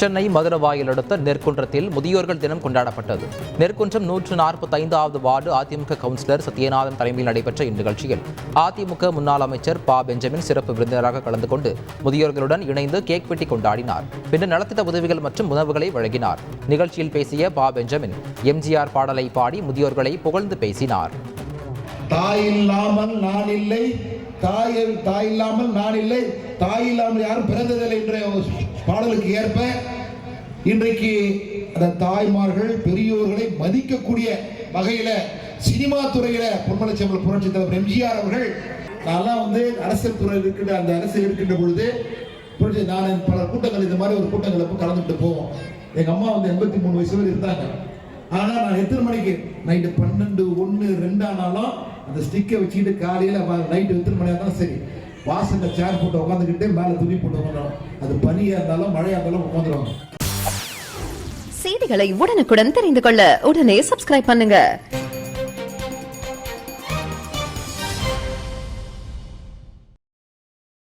சென்னை மதுரவாயில் அடுத்த நெற்குன்றத்தில் முதியோர்கள் தினம் கொண்டாடப்பட்டது. நெற்குன்றம் நூற்று நாற்பத்தைந்தாவது வார்டு அதிமுக கவுன்சிலர் சத்யநாதன் தலைமையில் நடைபெற்ற இந்நிகழ்ச்சியில் அதிமுக முன்னாள் அமைச்சர் பா. பெஞ்சமின் சிறப்பு விருந்தினராக கலந்து கொண்டு முதியோர்களுடன் இணைந்து கேக் வெட்டி கொண்டாடினார். பின்னர் நலத்திட்ட உதவிகள் மற்றும் உணவுகளை வழங்கினார். நிகழ்ச்சியில் பேசிய பா. பெஞ்சமின் எம்ஜிஆர் பாடலை பாடி முதியோர்களை புகழ்ந்து பேசினார். தாய் இல்லாமல் நான் இல்லை. தாய் தாய் இல்லாமல் நான் இல்லை. தாய் இல்லாமல் யாரும் பிறந்ததில்லை என்ற பாடலுக்கு ஏற்ப இன்றைக்கு அந்த தாய்மார்கள் பெரியோர்களை மதிக்கக்கூடிய வகையில சினிமா துறையில பொன்மலச்செம்மல் புரட்சி தலைவர் எம்ஜிஆர் அவர்கள் நான்லாம் வந்து அரசியல் துறையில் இருக்கின்ற அந்த அரசியல் இருக்கின்ற பொழுது புரட்சி நான் பல கூட்டங்கள் இந்த மாதிரி ஒரு கூட்டங்களை கலந்துட்டு போவோம். எங்க அம்மா வந்து எண்பத்தி மூணு வயசு வரை இருந்தாங்க. ஆனால் நான் எத்தனை மணிக்கு? நைட்டு பன்னெண்டு ஒன்று ரெண்டு ஆனாலும் அந்த ஸ்டிக்கை வச்சுக்கிட்டு காலையில நைட்டு எத்தனை மணியா இருந்தாலும் சரி வாசலில் சேர் போட்டு உட்காந்துக்கிட்டே மேல துணி போட்டு உட்காந்துடும் அது பனியா இருந்தாலும் மழையா இருந்தாலும் உட்காந்துருவாங்க செய்திகளை உடனுக்குடன் தெரிந்து கொள்ள உடனே சப்ஸ்கிரைப் பண்ணுங்க.